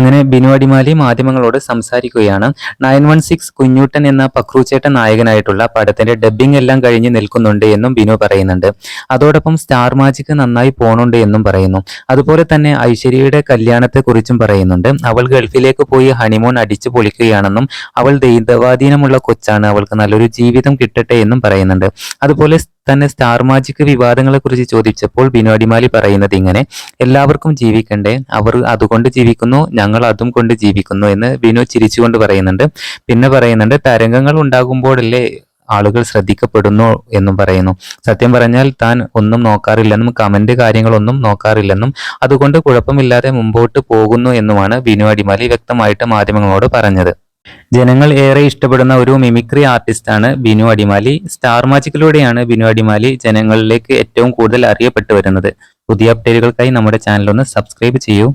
അങ്ങനെ ബിനു അടിമാലി മാധ്യമങ്ങളോട് സംസാരിക്കുകയാണ്. നയൻ വൺ സിക്സ് കുഞ്ഞൂട്ടൻ എന്ന പക്രൂച്ചേട്ടൻ നായകനായിട്ടുള്ള പടത്തിന്റെ ഡബ്ബിംഗ് എല്ലാം കഴിഞ്ഞ് നിൽക്കുന്നുണ്ട് എന്നും ബിനു പറയുന്നുണ്ട്. അതോടൊപ്പം സ്റ്റാർ മാജിക്ക് നന്നായി പോണുണ്ട് എന്നും പറയുന്നു. അതുപോലെ തന്നെ ഐശ്വര്യയുടെ കല്യാണത്തെ കുറിച്ചും പറയുന്നുണ്ട്. അവൾ ഗൾഫിലേക്ക് പോയി ഹണിമൂൺ അടിച്ചു പൊളിക്കുകയാണെന്നും അവൾ ദൈതവാധീനമുള്ള കൊച്ചാണ്. അവൾക്ക് നല്ലൊരു ജീവിതം കിട്ടട്ടെ എന്നും പറയുന്നുണ്ട്. അതുപോലെ തന്നെ സ്റ്റാർ മാജിക് വിവാദങ്ങളെ കുറിച്ച് ചോദിച്ചപ്പോൾ ബിനു അടിമാലി പറയുന്നത് ഇങ്ങനെ എല്ലാവർക്കും ജീവിക്കണ്ടേ. അവർ അതുകൊണ്ട് ജീവിക്കുന്നു. ഞങ്ങൾ അതും കൊണ്ട് ജീവിക്കുന്നു എന്ന് ബിനു ചിരിച്ചുകൊണ്ട് പറയുന്നുണ്ട്. പിന്നെ പറയുന്നുണ്ട് തരംഗങ്ങൾ ഉണ്ടാകുമ്പോഴല്ലേ ആളുകൾ ശ്രദ്ധിക്കപ്പെടുന്നു എന്നും പറയുന്നു. സത്യം പറഞ്ഞാൽ താൻ ഒന്നും നോക്കാറില്ലെന്നും കമന്റ് കാര്യങ്ങളൊന്നും നോക്കാറില്ലെന്നും അതുകൊണ്ട് കുഴപ്പമില്ലാതെ മുമ്പോട്ട് പോകുന്നു എന്നുമാണ് ബിനു അടിമാലി വ്യക്തമായിട്ട് മാധ്യമങ്ങളോട് പറഞ്ഞത്. ജനങ്ങൾ ഏറെ ഇഷ്ടപ്പെടുന്ന ഒരു മിമിക്രി ആർട്ടിസ്റ്റാണ് ബിനു അടിമാലി. സ്റ്റാർ മാജിക്കിലൂടെയാണ് ബിനു അടിമാലി ജനങ്ങളിലേക്ക് ഏറ്റവും കൂടുതൽ അറിയപ്പെട്ടു വരുന്നത് പുതിയ അപ്ഡേറ്റുകൾക്കായി നമ്മുടെ ചാനൽ ഒന്ന് സബ്സ്ക്രൈബ് ചെയ്യൂ.